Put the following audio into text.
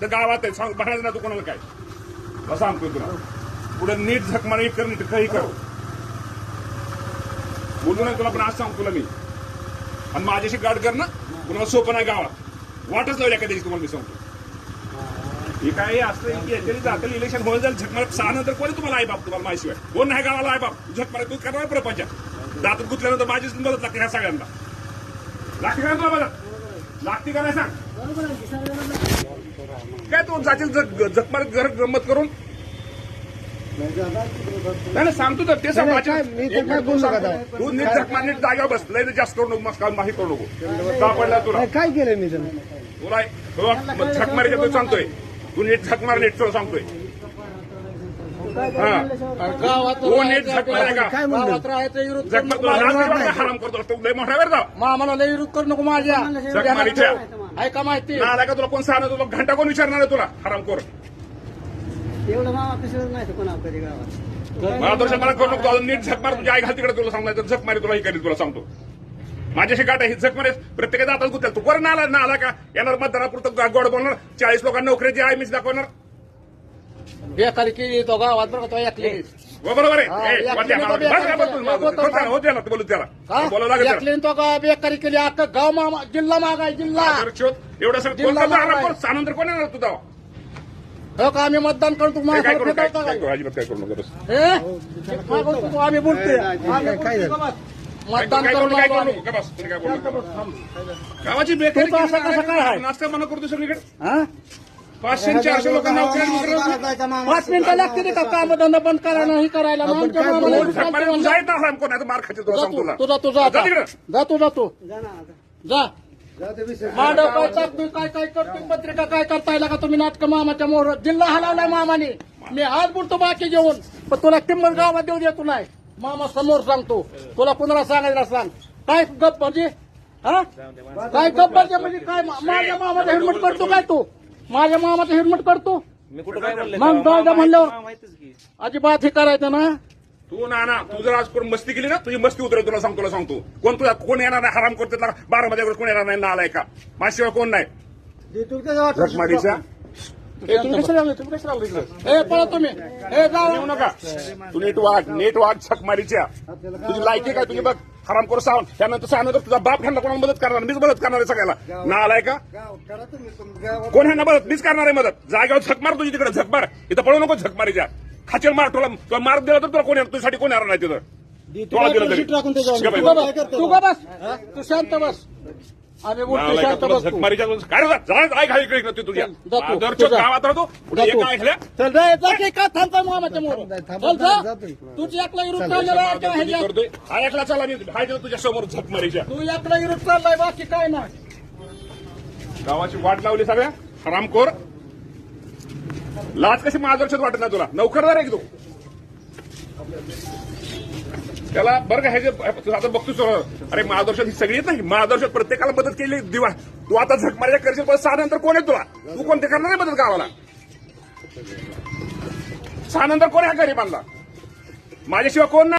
इथं गावात आहे. सांग बघायचं ना तू कोणाला काय? तुला सांगतोय तुला. पुढे नीट झकमार कर नीट काही कर. बोलू नाही तुला पण आज सांगतो तुला मी. आणि माझ्याशी गाड कर ना. कुणाला सोपं नाही गावात. वाटच लावली एखाद्या दिवशी तुम्हाला मी सांगतो. हे काय असतं की याच्याने जातील इलेक्शन होईल जाईल झकमार सहा नंतर कोणी तुम्हाला आई बाप? तुम्हाला माहिशिवाय कोण नाही गावाला आई बाप? झकमार तू करणार प्रपंच. दातून गुतल्यानंतर माझीच मदत लागते ह्या सगळ्यांना. लागते का तुला मदत लागते का नाही सांग? काय तू जातील झकमार घर गंमत करून? नाही नाही, सांगतो तर ते सांग तू नीट झकमार नीट जागेवर बस. लय जास्त करू नको मस्त माही करू नको. का पडला तुला? काय केलं मी तुला तुला झक मारायचं तू सांगतोय. तू नीट झक मार नीट सांगतोय. हा. गावात तू नीट झक माराय का? झक मार तुला लाज नाही. वाटत? हराम करतो तू लय मोठा जाऊ मामाला लय विरोध करू नको माझ्या. झक मारीच्या ऐका माहिती ना आला का तुला कोण सांगणार? तुला घंटा कोण विचारणार आहे तुला? हराम कर एवढं मामा पिसळत नाही कोणा कधी गावात. मला दोष मला करू नको. अजून नीट झक मार. तुझ्या आई घाल तिकडे तुला सांगणार झक मारी तुला ही करील तुला सांगतो. माझ्याशी गाठ आहे ही झक मारे प्रत्येकाचा आता गुत्याल. तू कोण आला ना आला का? येणार मतदानापुरतं गोड बोलणार. चाळीस लोकांना नोकरीची आहे मीच दाखवणार. बेकारी केली तो गावात बरं का तो ऐकले हो, बरोबर आहे ए, या वाट्या किलो मामा. तर बस, बस, बेकार बस, बस, बस, हो त्याला बोलू त्याला बोलावं लागेल त्याला. ऐकले तो का बेकारी केली अख्खं गाव मामा जिल्हा मागाय जिल्हा तर शोध. एवढं सगळं जिल्हा. कर. सानंतर कोण येणार तू तेव्हा? हो का आम्ही मतदान करतो हे काय करू काय काय? करू अजिबात काय करू नको बस. आम्ही बोलतोय आम्ही काय बोलतोय झालं? का बस? काय मतदान काय करू करून काय आलो करू आम्ही. नको. का बस, तुम्ही काय बोलू नका. गावाची बेकारी तू तर असं कसं काय आहे? नाश्ता मना करतो सगळीकडे हा? पाचशे चारशे लोकांना पाच मिनिटं लागते का? काम धंदा बंद करायला नाही करायला? मग आमच्या मामाला मार तुला जा सांगतो तू तुला. तुझा तुझा. जा तिकडं. तू. तू. मांडव काय टाकतोय काय काय करतोय पत्रिका काय करताय का तुम्ही? नाटक मामाच्या मोहर जिल्हा हलवलाय मामाने. मी आज बोलतो बाकी जेवण पण तुला किंमत गावात देऊ देतो नाही. मामा समोर सांगतो. तुला कुणाला सांगायला सांग. काय गप म्हणजे? हा? काय गप म्हणजे म्हणजे? काय मा- माझ्या मामाचा हेल्मेट करतो काय तू? माझ्या मामाचा हेल्मेट करतो मग दादा म्हणल्यावर अजिबात हे करायचं ना. तू ना ना तू जर आज कोण मस्ती केली ना तुझी मस्ती उतरेल तुला सांगतो तुला सांगतो. कोण तुला कोण येणार नाही हराम करतो बारा मध्ये कोण येणार नाही ना आलाय का माझ्याशिवाय कोण नाही. ए, तुम्ही कशाला आले? तुम्ही कशाला आले इकडे? ए पळा तुम्ही. ए जाऊ येऊ नका. तू नीट वाग नीट वाग झकमारीच्या तुझी लायकी काय तुझी बघ. हराम करू सांग त्यानंतर सांगतो तुझा बाप ह्यांना कोणाला मदत करणार? मीच मदत करणार आहे सगळ्याला. ना आलाय का? कोण ह्यांना मदत? मीच करणार आहे मदत. जागेवर झक मार तुझी तिकडे झक मार. इथं पळू नको झक मारीच्या. खाचेल मार तुला तुला मार्ग दिला तर तुला कोण येणार? तुझ्यासाठी कोण येणार नाही तिथं. तू बस. तू शांत बस. मारीच्या काय घाई इकडे तुझ्या. गावात राहतो. एक चल रे की मामाच्या मोर. तुझी एकला विरुद्ध? करतोय. हा चला मी हाय देतो तुझ्या समोर झक मारीच्या तू एकला विरुद्ध चाललाय बाकी काय नाही. गावाची वाट लावली सगळ्या? हरामखोर लाज कशी मार्गदर्शक वाटत नाही तुला? नोकरदार आहे की तू त्याला बरं का हे जे आता बघतोस अरे महादर्शन ही सगळी नाही. महादर्शन प्रत्येकाला मदत केली. दिवा. तू आता झक करशील पण सहा नंतर कोण आहे तुला? तू कोणते करणार नाही मदत गावाला? सहा नंतर कोण आहे गरीबांना? माझ्याशिवाय कोण नाही.